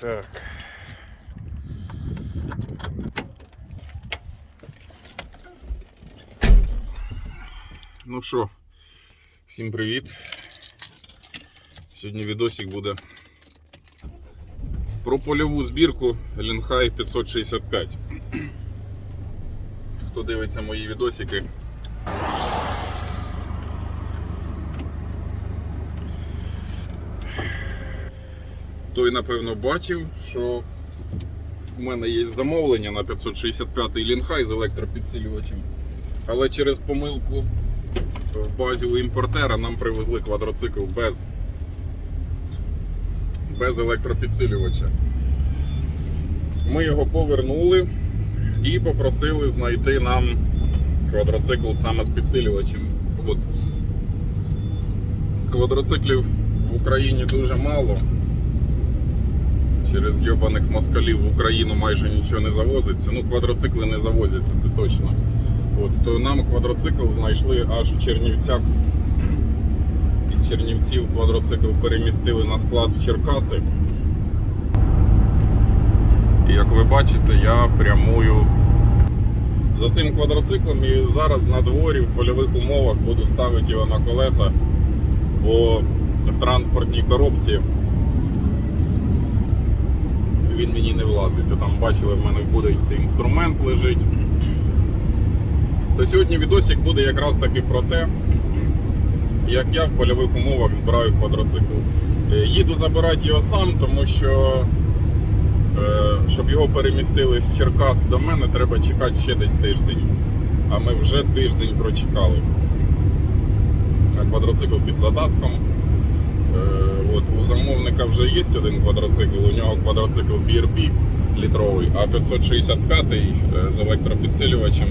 Так. Ну що, всім привіт. Сьогодні відосик буде про польову збірку Лінхай 565. Хто дивиться мої відосики, той напевно бачив, що у мене є замовлення на 565-й лінхай з електропідсилювачем. Але через помилку в базі у імпортера нам привезли квадроцикл без, без електропідсилювача. Ми його повернули і попросили знайти нам квадроцикл саме з підсилювачем. От. Квадроциклів в Україні дуже мало. Через йобаних москалів в Україну майже нічого не завозиться. Ну, квадроцикли не завозяться, це точно. От, то нам квадроцикл знайшли аж в Чернівцях. Із Чернівців квадроцикл перемістили на склад в Черкаси. І як ви бачите, я прямую за цим квадроциклом і зараз на дворі в польових умовах буду ставити його на колеса, бо в транспортній коробці він мені не влазить. Ви Там бачили, в мене в будочці інструмент лежить. То сьогодні відосик буде якраз таки про те, як я в польових умовах збираю квадроцикл. Е, Їду забирати його сам, тому що е, щоб його перемістили з Черкас до мене, треба чекати ще десь тиждень. А ми вже тиждень прочекали. Квадроцикл під задатком. От, у замовника вже є один квадроцикл, у нього квадроцикл BRP літровий, а 565 е, з електропідсилювачем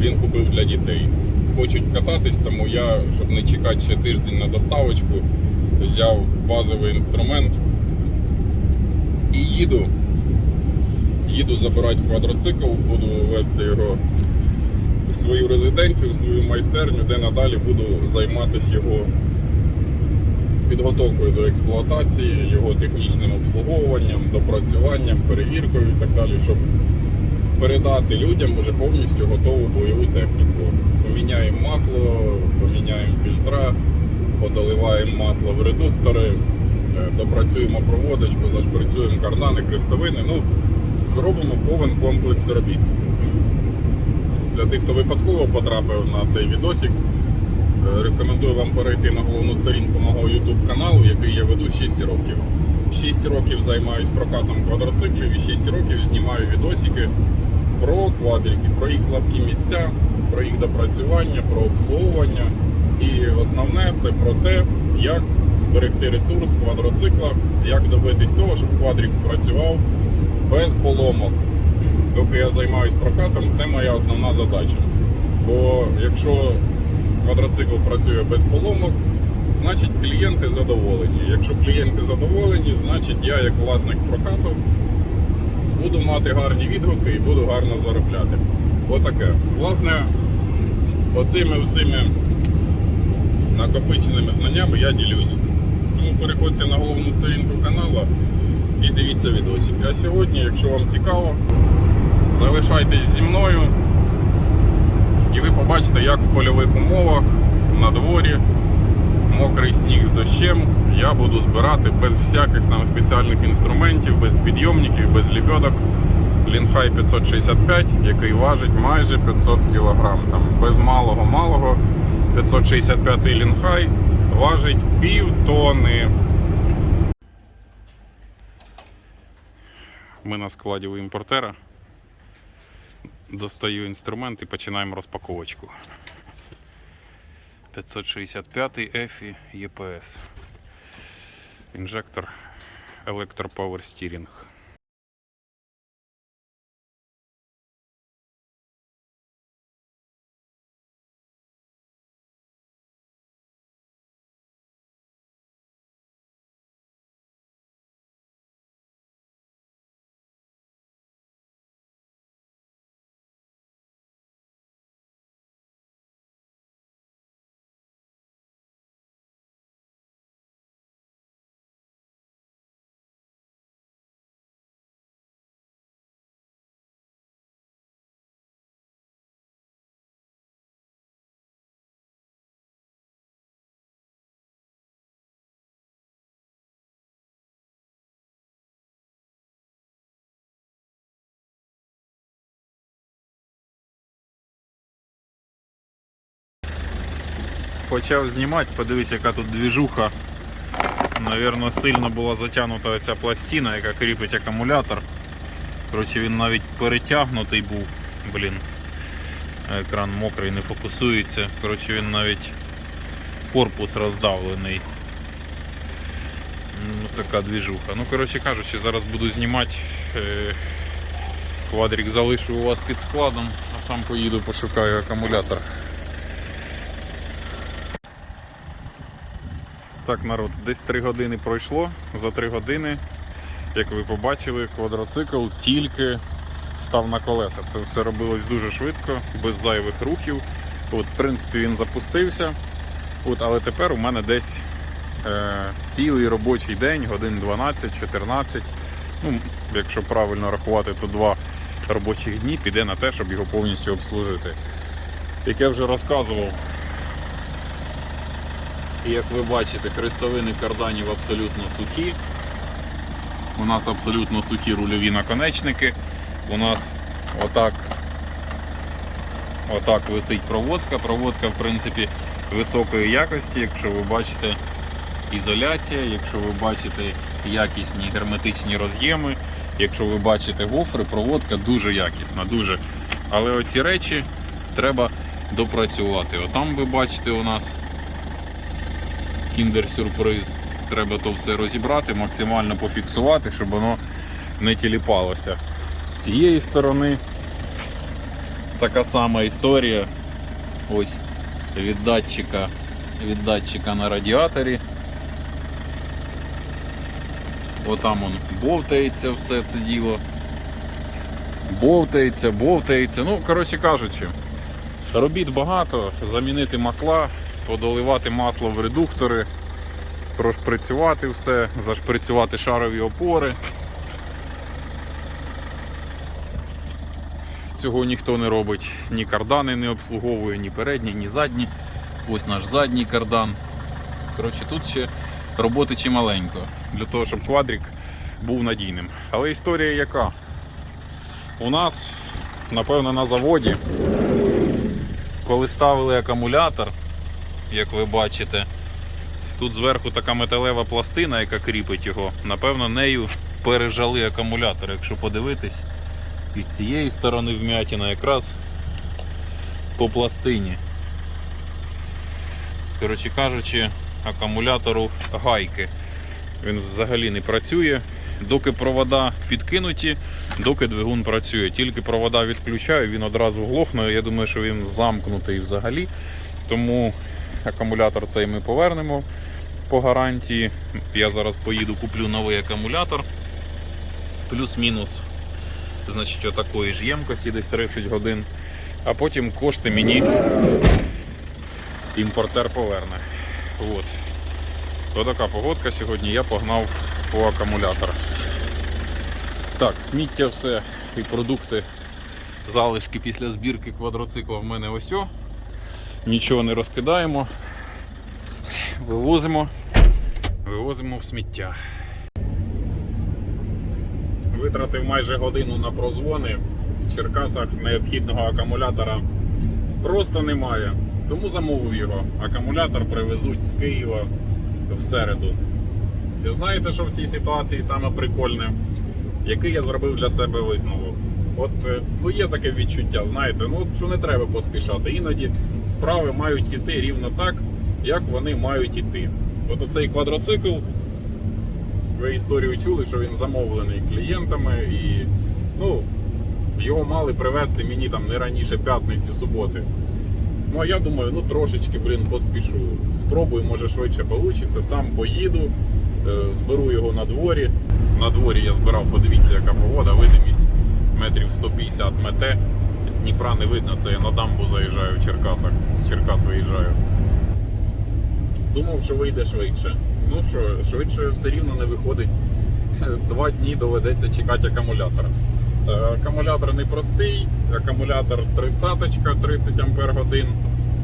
він купив для дітей. Хочуть кататись, тому я, щоб не чекати ще тиждень на доставочку, взяв базовий інструмент і їду. Їду забирати квадроцикл, буду вести його в свою резиденцію, в свою майстерню, де надалі буду займатися його підготовкою до експлуатації, його технічним обслуговуванням, допрацюванням, перевіркою і так далі, щоб передати людям вже повністю готову бойову техніку. Поміняємо масло, поміняємо фільтра, подаливаємо масло в редуктори, е, допрацюємо проводочку, зашприцюємо кардани, крестовини. Ну, зробимо повен комплекс робіт. Для тих, хто випадково потрапив на цей відосик, Рекомендую вам перейти на головну сторінку мого YouTube каналу, який я веду 6 років. 6 років займаюсь прокатом квадроциклів і 6 років знімаю відосики про квадрики, про їх слабкі місця, про їх допрацювання, про обслуговування. І основне це про те, як зберегти ресурс квадроцикла, як добитись того, щоб квадрик працював без поломок. Доки я займаюсь прокатом, це моя основна задача. Бо якщо квадроцикл працює без поломок, значить клієнти задоволені. Якщо клієнти задоволені, значить я, як власник прокату, буду мати гарні відгуки і буду гарно заробляти. Отаке. Власне, оцими всіми накопиченими знаннями я ділюсь. Тому переходьте на головну сторінку каналу і дивіться відосик. А сьогодні, якщо вам цікаво, залишайтесь зі мною. І ви побачите, як в польових умовах на дворі мокрий сніг з дощем я буду збирати без всяких там спеціальних інструментів, без підйомників, без лебедок. Лінхай 565, який важить майже 500 кг. Там без малого-малого 565 лінхай важить пів тони. Ми на складі у імпортера. Достаю інструмент і починаємо розпаковочку. 565 EFI EPS. Інжектор Electro-Power Steering. Почав знімати, подивись, яка тут двіжуха. Навірно, сильно була затягнута ця пластина, яка кріпить акумулятор. Коротше, він навіть перетягнутий був. Блін. Екран мокрий, не фокусується. Коротше, він навіть корпус роздавлений. Ну, така двіжуха. Ну, коротше кажучи, зараз буду знімати. Е, квадрик залишу у вас під складом, а сам поїду пошукаю акумулятор. Так, народ, десь 3 години пройшло. За 3 години, як ви побачили, квадроцикл тільки став на колеса. Це все робилось дуже швидко, без зайвих рухів. От, в принципі, він запустився. От, але тепер у мене десь е, цілий робочий день, годин 12-14. Ну, якщо правильно рахувати, то два робочих дні піде на те, щоб його повністю обслужити. Як я вже розказував, і як ви бачите, хрестовини карданів абсолютно сухі. У нас абсолютно сухі рульові наконечники. У нас отак, отак висить проводка. Проводка, в принципі, високої якості, якщо ви бачите ізоляція, якщо ви бачите якісні герметичні роз'єми, якщо ви бачите гофри, проводка дуже якісна, дуже. Але оці речі треба допрацювати. Отам ви бачите у нас кіндер-сюрприз. Треба то все розібрати, максимально пофіксувати, щоб воно не тіліпалося. З цієї сторони така сама історія. Ось від датчика, від датчика на радіаторі. Отам он бовтається все це діло. Бовтається, бовтається. Ну, коротше кажучи, робіт багато, замінити масла, подоливати масло в редуктори, прошприцювати все, зашприцювати шарові опори. Цього ніхто не робить, ні кардани не обслуговує, ні передні, ні задні. Ось наш задній кардан. Коротше, тут ще роботи чималенько для того, щоб квадрик був надійним. Але історія яка? У нас, напевно, на заводі, коли ставили акумулятор, як ви бачите, тут зверху така металева пластина, яка кріпить його, напевно, нею пережали акумулятор. Якщо подивитись, і з цієї сторони вмятина якраз по пластині. Коротше кажучи, акумулятору гайки. Він взагалі не працює. Доки провода підкинуті, доки двигун працює. Тільки провода відключаю, він одразу глохне. Я думаю, що він замкнутий взагалі. Тому акумулятор цей ми повернемо по гарантії. Я зараз поїду, куплю новий акумулятор. Плюс-мінус значить, отакої ж ємкості, десь 30 годин. А потім кошти мені імпортер поверне. От. Отака погодка сьогодні, я погнав по акумулятор. Так, сміття все і продукти, залишки після збірки квадроцикла в мене ось. Нічого не розкидаємо. Вивозимо, вивозимо в сміття. Витратив майже годину на прозвони. В Черкасах необхідного акумулятора просто немає. Тому замовив його. Акумулятор привезуть з Києва в середу. І знаєте, що в цій ситуації саме прикольне? Який я зробив для себе висновок? От е, ну є таке відчуття, знаєте, ну що не треба поспішати. Іноді справи мають іти рівно так, як вони мають іти. От оцей квадроцикл, ви історію чули, що він замовлений клієнтами і ну, його мали привезти мені там не раніше п'ятниці, суботи. Ну а я думаю, ну трошечки, блін, поспішу. Спробую, може швидше вийде. Сам поїду, е, зберу його на дворі. На дворі я збирав, подивіться, яка погода, видимість метрів 150 мете. Дніпра не видно, це я на дамбу заїжджаю в Черкасах, з Черкас виїжджаю. Думав, що вийде швидше. Ну що, швидше все рівно не виходить. Два дні доведеться чекати акумулятор. Е, Акумулятор непростий, акумулятор 30 30 Ампер годин.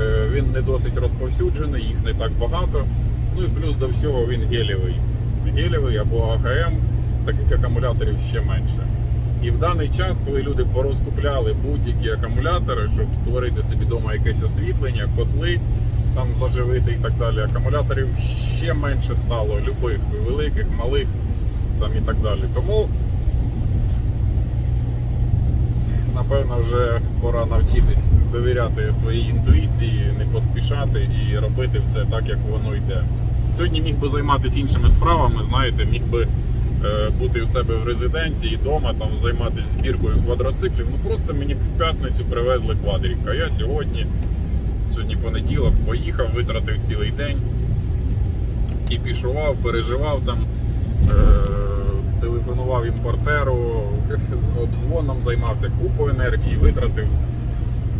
Е, Він не досить розповсюджений, їх не так багато. Ну і плюс до всього він гелєвий. Гелєвий або АГМ, таких акумуляторів ще менше. І в даний час, коли люди порозкупляли будь-які акумулятори, щоб створити собі вдома якесь освітлення, котли, там заживити і так далі. Акумуляторів ще менше стало, любих, великих, малих там і так далі. Тому напевно вже пора навчитись довіряти своїй інтуїції, не поспішати і робити все так, як воно йде. Сьогодні міг би займатися іншими справами, знаєте, міг би бути в себе в резиденції, вдома, там займатися збіркою квадроциклів. Ну просто мені в п'ятницю привезли квадрик. А я сьогодні, сьогодні понеділок, поїхав, витратив цілий день, кіпішував, переживав там. Е, телефонував імпортеру, з обдзвоном займався купою енергії, витратив.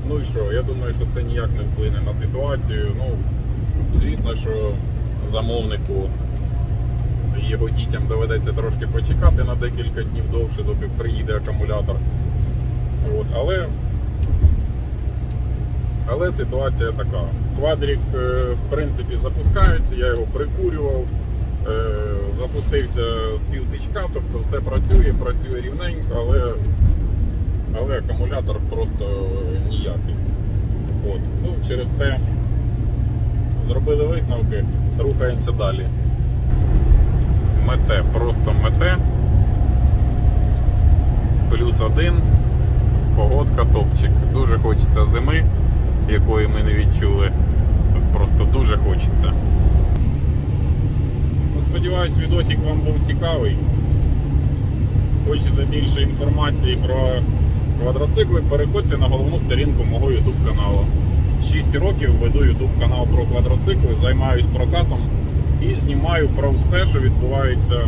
Ну і що? Я думаю, що це ніяк не вплине на ситуацію. Ну, звісно, що замовнику і його дітям доведеться трошки почекати на декілька днів довше, доки приїде акумулятор. От, але, але ситуація така. Квадрік, е, в принципі, запускається, я його прикурював. Е, запустився з півтичка, тобто все працює, працює рівненько, але, але акумулятор просто ніякий. От. Ну, через те зробили висновки, рухаємося далі. Мете, просто мете. Плюс один. Погодка топчик. Дуже хочеться зими, якої ми не відчули. Просто дуже хочеться. Ну, Сподіваюсь, відосик вам був цікавий. Хочете більше інформації про квадроцикли, переходьте на головну сторінку мого YouTube каналу. 6 років веду YouTube канал про квадроцикли, займаюсь прокатом і знімаю про все, що відбувається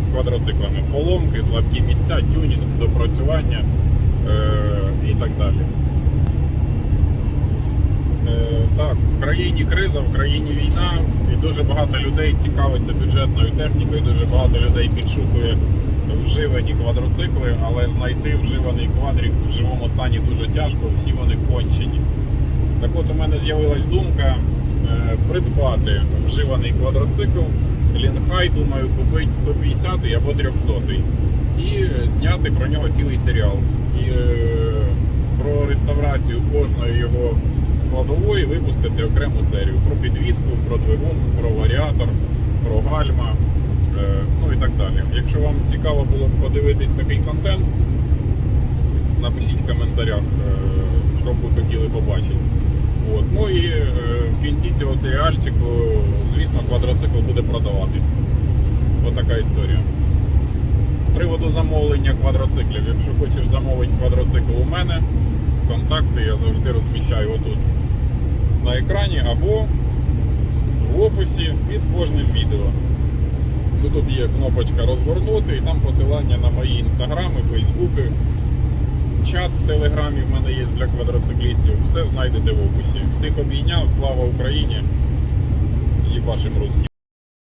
з квадроциклами. Поломки, слабкі місця, тюнінг, допрацювання е- і так далі. Е, Так, в країні криза, в країні війна, і дуже багато людей цікавиться бюджетною технікою, дуже багато людей підшукує вживані квадроцикли, але знайти вживаний квадрик в живому стані дуже тяжко, всі вони кончені. Так от у мене з'явилась думка е, придбати вживаний квадроцикл Лінхай, думаю, купити 150 або 300 і зняти про нього цілий серіал. І е, про реставрацію кожної його складової випустити окрему серію про підвіску, про двигун, про варіатор, про гальма, е, ну і так далі. Якщо вам цікаво було б подивитись такий контент, напишіть в коментарях, е, що б ви хотіли побачити. От. Ну і е, в кінці цього серіальчику, звісно, квадроцикл буде продаватись. Отака історія. З приводу замовлення квадроциклів, якщо хочеш замовити квадроцикл у мене, контакти я завжди розміщаю отут на екрані або в описі під кожним відео. Тут є кнопочка розгорнути і там посилання на мої інстаграми, фейсбуки, чат в телеграмі в мене є для квадроциклістів. Все знайдете в описі. Всіх обійняв, слава Україні! і вашим русню.